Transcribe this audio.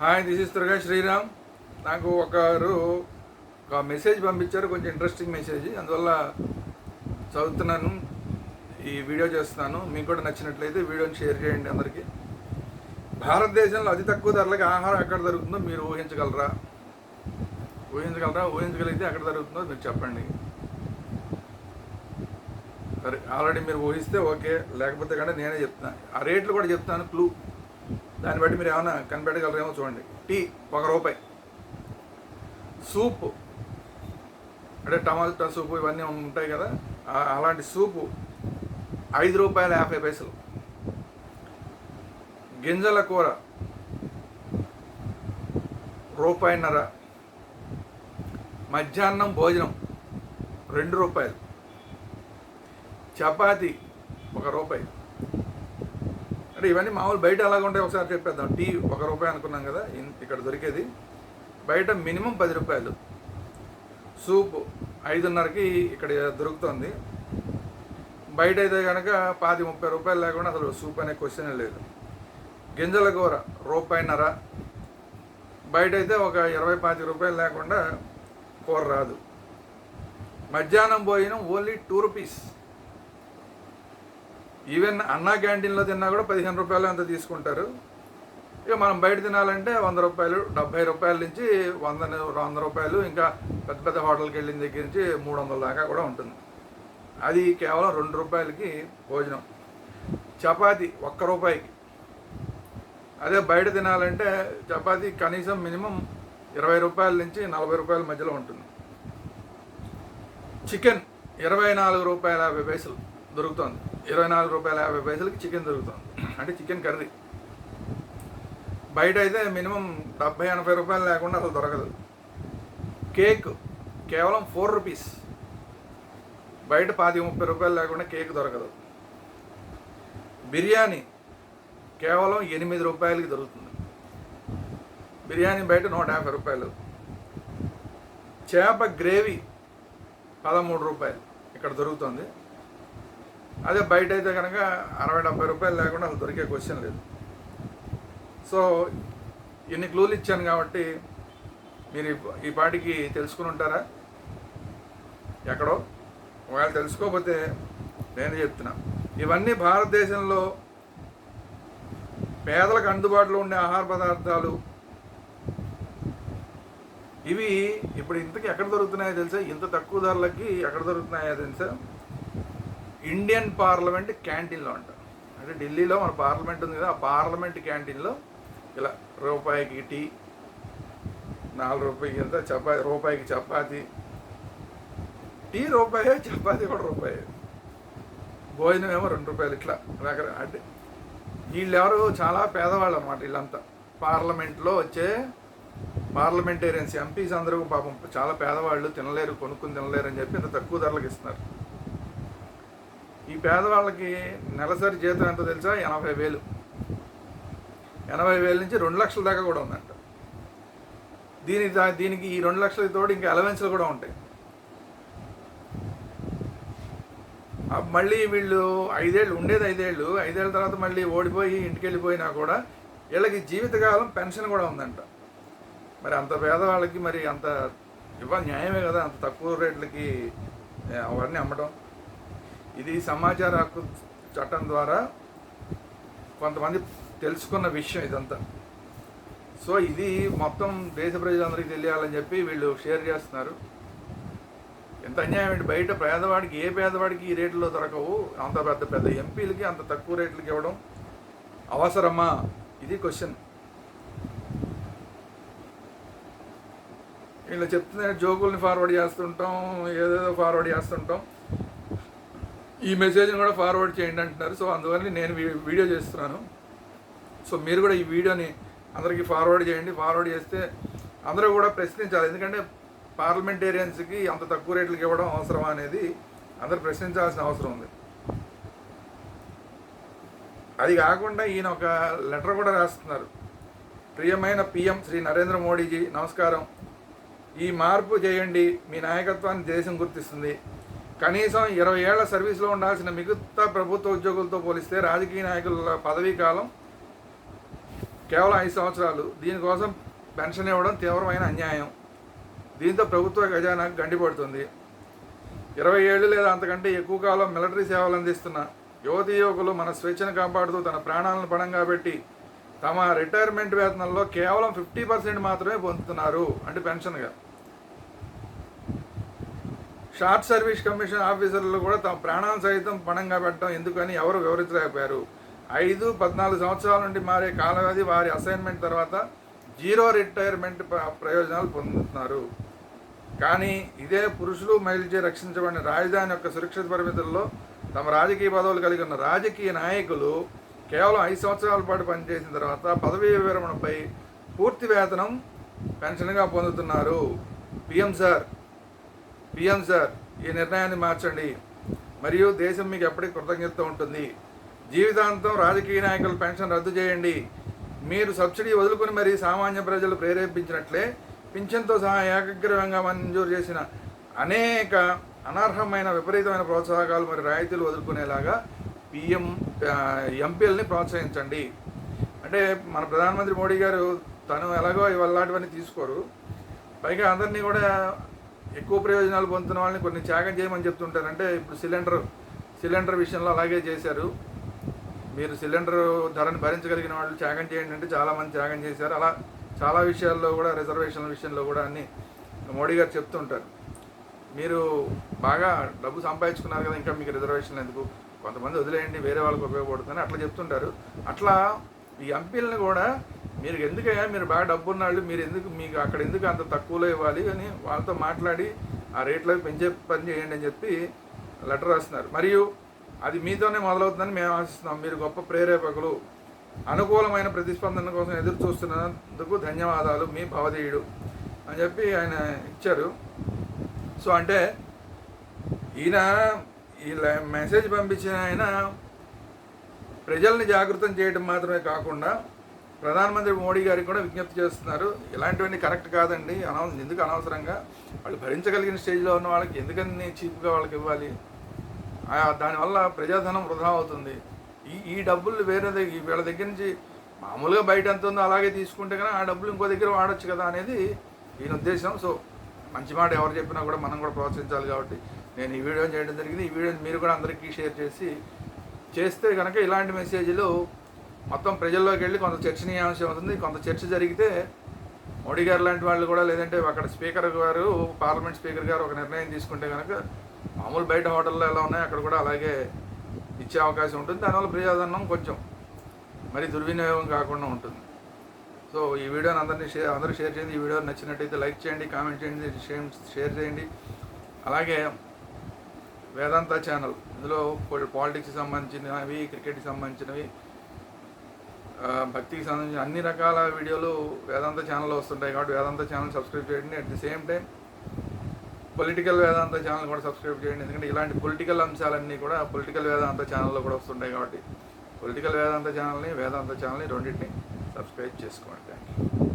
Hi this is Durga Sriram. నాకు ఒకరు ఒక మెసేజ్ పంపించారు కొంచెం ఇంట్రెస్టింగ్ మెసేజ్ అందువల్ల చదువుతున్నాను ఈ వీడియో చేస్తున్నాను. మీకు కూడా నచ్చినట్లయితే వీడియోని షేర్ చేయండి అందరికీ. భారతదేశంలో అతి తక్కువ ధరలకు ఆహారం ఎక్కడ దొరుకుతుందో మీరు ఊహించగలరా? ఊహించగలరా? ఊహించగలిగితే ఎక్కడ దొరుకుతుందో మీరు చెప్పండి. సరే ఆల్రెడీ మీరు ఊహిస్తే ఓకే. లేకపోతే కానీ నేనే చెప్తాను ఆ రేట్లు కూడా చెప్తాను క్లూ దాన్ని బట్టి మీరు ఏమైనా కనిపెట్టగలరేమో చూడండి. టీ ఒక రూపాయి. సూప్. అంటే టమాటా సూపు ఇవన్నీ ఉంటాయి కదా. అలాంటి సూపు ఐదు రూపాయల యాభై పైసలు. గింజల కూర రూపాయిన్నర. మధ్యాహ్నం భోజనం రెండు రూపాయలు. చపాతి ఒక రూపాయి. అంటే ఇవన్నీ మామూలు బయట ఎలాగ ఉంటాయి ఒకసారి చెప్పేద్దాం. టీ ఒక రూపాయి అనుకున్నాం కదా ఇక్కడ దొరికేది. బయట మినిమం పది రూపాయలు. సూప్ ఐదున్నరకి ఇక్కడ దొరుకుతుంది. బయట అయితే కనుక పాతి ముప్పై రూపాయలు లేకుండా అసలు సూప్ అనే క్వశ్చన్ లేదు. గింజల కూర రూపాయిన్నర. బయట అయితే ఒక ఇరవై పాతి రూపాయలు లేకుండా కూర రాదు. మధ్యాహ్నం భోజనం ఓన్లీ టూ రూపీస్. ఈవెన్ అన్నా క్యాంటీన్లో తిన్నా కూడా పదిహేను రూపాయలు అంత తీసుకుంటారు? ఇక మనం బయట తినాలంటే వంద రూపాయలు డెబ్బై రూపాయల నుంచి వంద వంద రూపాయలు ఇంకా పెద్ద పెద్ద హోటల్కి వెళ్ళిన దగ్గర నుంచి మూడు వందల దాకా కూడా ఉంటుంది. అది కేవలం రెండు రూపాయలకి భోజనం. చపాతి ఒక్క రూపాయికి. అదే బయట తినాలంటే చపాతీ కనీసం మినిమం ఇరవై రూపాయల నుంచి నలభై రూపాయల మధ్యలో ఉంటుంది. చికెన్ ఇరవై నాలుగు రూపాయల యాభై పైసలు. దొరుకుతుంది. ఇరవై నాలుగు రూపాయల యాభై పైసలకి చికెన్ దొరుకుతుంది. అంటే చికెన్ కర్రీ. బయట అయితే మినిమం డెబ్బై ఎనభై రూపాయలు లేకుండా అసలు దొరకదు. కేక్ కేవలం ఫోర్ రూపీస్. బయట పాతి ముప్పై రూపాయలు లేకుండా కేక్ దొరకదు. బిర్యానీ కేవలం ఎనిమిది రూపాయలకి దొరుకుతుంది. బిర్యానీ బయట నూట యాభై రూపాయలు. చేప గ్రేవీ పదమూడు రూపాయలు. ఇక్కడ దొరుకుతుంది. అదే బయట అయితే కనుక అరవై డెబ్బై రూపాయలు లేకుండా అసలు దొరికే క్వశ్చన్ లేదు. సో ఇన్ని క్లూలు ఇచ్చాను కాబట్టి మీరు ఈ- పాటికి తెలుసుకుని ఉంటారా? ఎక్కడో? ఒకవేళ తెలుసుకోకపోతే నేను చెప్తున్నా. ఇవన్నీ భారతదేశంలో పేదలకు అందుబాటులో ఉండే ఆహార పదార్థాలు ఇవి ఇప్పుడు ఇంతకి ఎక్కడ దొరుకుతున్నాయో తెలుసా? ఇంత తక్కువ ధరలకి ఎక్కడ దొరుకుతున్నాయో తెలుసా? ఇండియన్ పార్లమెంట్ క్యాంటీన్లో అంట అంటే ఢిల్లీలో మన పార్లమెంట్ ఉంది కదా ఆ పార్లమెంట్ క్యాంటీన్లో ఇలా రూపాయికి టీ నాలుగు రూపాయికి ఎంత చపాతి రూపాయికి చపాతి. టీ రూపాయే చపాతి కూడా రూపాయి. భోజనం ఏమో రెండు రూపాయలు ఇట్లా రకర అంటే వీళ్ళెవరు చాలా పేదవాళ్ళు అనమాట వీళ్ళంతా. పార్లమెంట్లో వచ్చే పార్లమెంటేరియన్స్ ఎంపీస్ అందరూ పాపం చాలా పేదవాళ్ళు తినలేరు కొనుక్కుని తినలేరు అని చెప్పి ఇంత తక్కువ ధరలకు ఇస్తున్నారు. ఈ పేదవాళ్ళకి నెలసరి జీతం ఎంత తెలుసా? ఎనభై వేలు. ఎనభై వేల నుంచి రెండు లక్షల దాకా కూడా ఉందంట. దీని దీనికి ఈ రెండు లక్షల తోడు ఇంకా అలవెన్స్లు కూడా ఉంటాయి. మళ్ళీ వీళ్ళు ఐదేళ్ళు ఉండేది ఐదేళ్ళు ఐదేళ్ళ తర్వాత మళ్ళీ ఓడిపోయి ఇంటికి వెళ్ళిపోయినా కూడా వీళ్ళకి జీవితకాలం పెన్షన్ కూడా ఉందంట. మరి అంత పేదవాళ్ళకి మరి అంత ఇవ్వ న్యాయమే కదా అంత తక్కువ రేట్లకి అవన్నీ అమ్మటం. ఇది సమాచార హక్కు చట్టం ద్వారా కొంతమంది తెలుసుకున్న విషయం ఇదంతా. సో ఇది మొత్తం దేశ ప్రజలందరికీ తెలియాలని చెప్పి వీళ్ళు షేర్ చేస్తున్నారు. ఎంత అన్యాయం ఏంటి బయట పేదవాడికి ఏ పేదవాడికి ఈ రేట్లో దొరకవు. అంత పెద్ద పెద్ద ఎంపీలకి అంత తక్కువ రేట్లకి ఇవ్వడం అవసరమా? ఇది క్వశ్చన్. వీళ్ళు చెప్తున్న జోకుల్ని ఫార్వర్డ్ చేస్తుంటాం ఏదేదో ఫార్వర్డ్ చేస్తుంటాం. ఈ మెసేజ్ని కూడా ఫార్వర్డ్ చేయండి అంటున్నారు. సో అందువల్ల నేను వీ- వీడియో చేస్తున్నాను. సో మీరు కూడా ఈ వీడియోని అందరికీ ఫార్వర్డ్ చేయండి. ఫార్వర్డ్ చేస్తే అందరూ కూడా ప్రశ్నించాలి. ఎందుకంటే పార్లమెంటేరియన్స్కి అంత తక్కువ రేట్లకి ఇవ్వడం అవసరమా అనేది అందరు ప్రశ్నించాల్సిన అవసరం ఉంది. అది కాకుండా ఈయన ఒక లెటర్ కూడా రాస్తున్నారు. ప్రియమైన పిఎం శ్రీ నరేంద్ర మోడీజీ నమస్కారం. ఈ మార్పు చేయండి. మీ నాయకత్వాన్ని దేశం గుర్తిస్తుంది. కనీసం ఇరవై ఏళ్ళ సర్వీస్లో ఉండాల్సిన మిగతా ప్రభుత్వ ఉద్యోగులతో పోలిస్తే రాజకీయ నాయకుల పదవీ కాలం కేవలం ఐదు సంవత్సరాలు. దీనికోసం పెన్షన్ ఇవ్వడం తీవ్రమైన అన్యాయం. దీంతో ప్రభుత్వ ఖజానాకు గండిపడుతుంది ఇరవై ఏళ్ళు లేదా అంతకంటే ఎక్కువ కాలం మిలిటరీ సేవలు అందిస్తున్న యువతి యువకులు మన స్వేచ్ఛను కాపాడుతూ తన ప్రాణాలను పణంగా పెట్టి తమ రిటైర్మెంట్ వేతనంలో కేవలం ఫిఫ్టీ పర్సెంట్ మాత్రమే పొందుతున్నారు అంటే పెన్షన్గా. షార్ట్ సర్వీస్ కమిషన్ ఆఫీసర్లు కూడా తమ ప్రాణాలను సైతం పణంగా పెట్టడం ఎందుకని ఎవరు వివరించలేకపోయారు. ఐదు పద్నాలుగు సంవత్సరాల నుండి మారే కాల వ్యవధి వారి అసైన్మెంట్ తర్వాత జీరో రిటైర్మెంట్ ప్రయోజనాలు పొందుతున్నారు. కానీ ఇదే పురుషులు మహిళచే రక్షించబడిన రాజధాని యొక్క సురక్షిత పరిమితుల్లో తమ రాజకీయ పదవులు కలిగి ఉన్న రాజకీయ నాయకులు కేవలం ఐదు సంవత్సరాల పాటు పనిచేసిన తర్వాత పదవీ విరమణపై పూర్తి వేతనం పెన్షన్గా పొందుతున్నారు. పిఎం సార్ పిఎం సార్ ఈ నిర్ణయాన్ని మార్చండి. మరియు దేశం మీకు ఎప్పటికీ కృతజ్ఞత ఉంటుంది. జీవితాంతం రాజకీయ నాయకుల పెన్షన్ రద్దు చేయండి. మీరు సబ్సిడీ వదులుకుని మరి సామాన్య ప్రజలు ప్రేరేపించినట్లే పింఛన్తో సహా ఏకగ్రీవంగా మంజూరు చేసిన అనేక అనర్హమైన విపరీతమైన ప్రోత్సాహకాలు మరి రాయితీలు వదులుకునేలాగా పిఎం ఎంపీలని ప్రోత్సహించండి. అంటే మన ప్రధానమంత్రి మోడీ గారు తను ఎలాగో ఇవల్లాంటివన్నీ తీసుకోరు. పైగా అందరినీ కూడా ఎక్కువ ప్రయోజనాలు పొందుతున్న వాళ్ళని కొన్ని త్యాగం చేయమని చెప్తుంటారు అంటే ఇప్పుడు సిలిండర్ సిలిండర్ విషయంలో అలాగే చేశారు. మీరు సిలిండర్ ధరను భరించగలిగిన వాళ్ళు త్యాగం చేయండి అంటే చాలామంది త్యాగం చేశారు. అలా చాలా విషయాల్లో కూడా రిజర్వేషన్ల విషయంలో కూడా అన్ని మోడీ గారు చెప్తుంటారు. మీరు బాగా డబ్బు సంపాదించుకున్నారు కదా ఇంకా మీకు రిజర్వేషన్ ఎందుకు? కొంతమంది వదిలేయండి వేరే వాళ్ళకి ఉపయోగపడుతుందని అట్లా చెప్తుంటారు. అట్లా ఈ ఎంపీలను కూడా మీరు ఎందుకయ్యా? మీరు బాగా డబ్బు ఉన్నాళ్ళు మీరు ఎందుకు మీకు అక్కడ ఎందుకు అంత తక్కువలో ఇవ్వాలి అని వాళ్ళతో మాట్లాడి ఆ రేట్లో పెంచే పని చేయండి అని చెప్పి లెటర్ రాస్తున్నారు. మరియు అది మీతోనే మొదలవుతుందని మేము ఆశిస్తున్నాం. మీరు గొప్ప ప్రేరేపకులు. అనుకూలమైన ప్రతిస్పందన కోసం ఎదురు చూస్తున్నందుకు ధన్యవాదాలు. మీ భవదీయుడు అని చెప్పి ఆయన ఇచ్చారు. సో అంటే ఈయన ఈ మెసేజ్ పంపించిన ఆయన ప్రజల్ని జాగృతం చేయడం మాత్రమే కాకుండా ప్రధానమంత్రి మోడీ గారికి కూడా విజ్ఞప్తి చేస్తున్నారు. ఇలాంటివన్నీ కరెక్ట్ కాదండి. అనవసరం ఎందుకు అనవసరంగా? వాళ్ళు భరించగలిగిన స్టేజ్లో ఉన్న వాళ్ళకి ఎందుకని చీప్గా వాళ్ళకి ఇవ్వాలి? ఆ, దానివల్ల ప్రజాధనం వృధా అవుతుంది. ఈ ఈ డబ్బులు వేరే దగ్గర వీళ్ళ దగ్గర నుంచి మామూలుగా బయట ఎంత ఉందో అలాగే తీసుకుంటే కానీ ఆ డబ్బులు ఇంకో దగ్గర వాడచ్చు కదా అనేది ఈయన ఉద్దేశం. సో మంచి మాట ఎవరు చెప్పినా కూడా మనం కూడా ప్రోత్సహించాలి కాబట్టి నేను ఈ వీడియో చేయడం జరిగింది. ఈ వీడియోని మీరు కూడా అందరికీ షేర్ చేసి చేస్తే కనుక ఇలాంటి మెసేజ్లు మొత్తం ప్రజల్లోకి వెళ్ళి కొంత చర్చనీయాంశం అవుతుంది. కొంత చర్చ జరిగితే మోడీ గారు లాంటి వాళ్ళు కూడా లేదంటే అక్కడ స్పీకర్ గారు పార్లమెంట్ స్పీకర్ గారు ఒక నిర్ణయం తీసుకుంటే కనుక మామూలు బయట హోటల్లో ఎలా ఉన్నాయో అక్కడ కూడా అలాగే ఇచ్చే అవకాశం ఉంటుంది. దానివల్ల ప్రజాధనం కొంచెం మరి దుర్వినియోగం కాకుండా ఉంటుంది. సో ఈ వీడియోని అందరినీ షేర్ అందరూ షేర్ చేయండి. ఈ వీడియో నచ్చినట్టయితే లైక్ చేయండి కామెంట్ చేయండి షేర్ షేర్ చేయండి. అలాగే వేదాంత ఛానల్ ఇందులో పాలిటిక్స్కి సంబంధించినవి క్రికెట్కి సంబంధించినవి భక్తికి సంబంధించిన అన్ని రకాల వీడియోలు వేదాంత ఛానల్లో వస్తుంటాయి కాబట్టి వేదాంత ఛానల్ సబ్స్క్రైబ్ చేయండి. At the same time political Vedanta channel కూడా సబ్స్క్రైబ్ చేయండి. ఎందుకంటే ఇలాంటి పొలిటికల్ అంశాలన్నీ కూడా పొలిటికల్ వేదాంత ఛానల్లో కూడా వస్తుంటాయి కాబట్టి పొలిటికల్ వేదాంత ఛానల్ని వేదాంత ఛానల్ని రెండింటిని సబ్స్క్రైబ్ చేసుకోండి. Thank you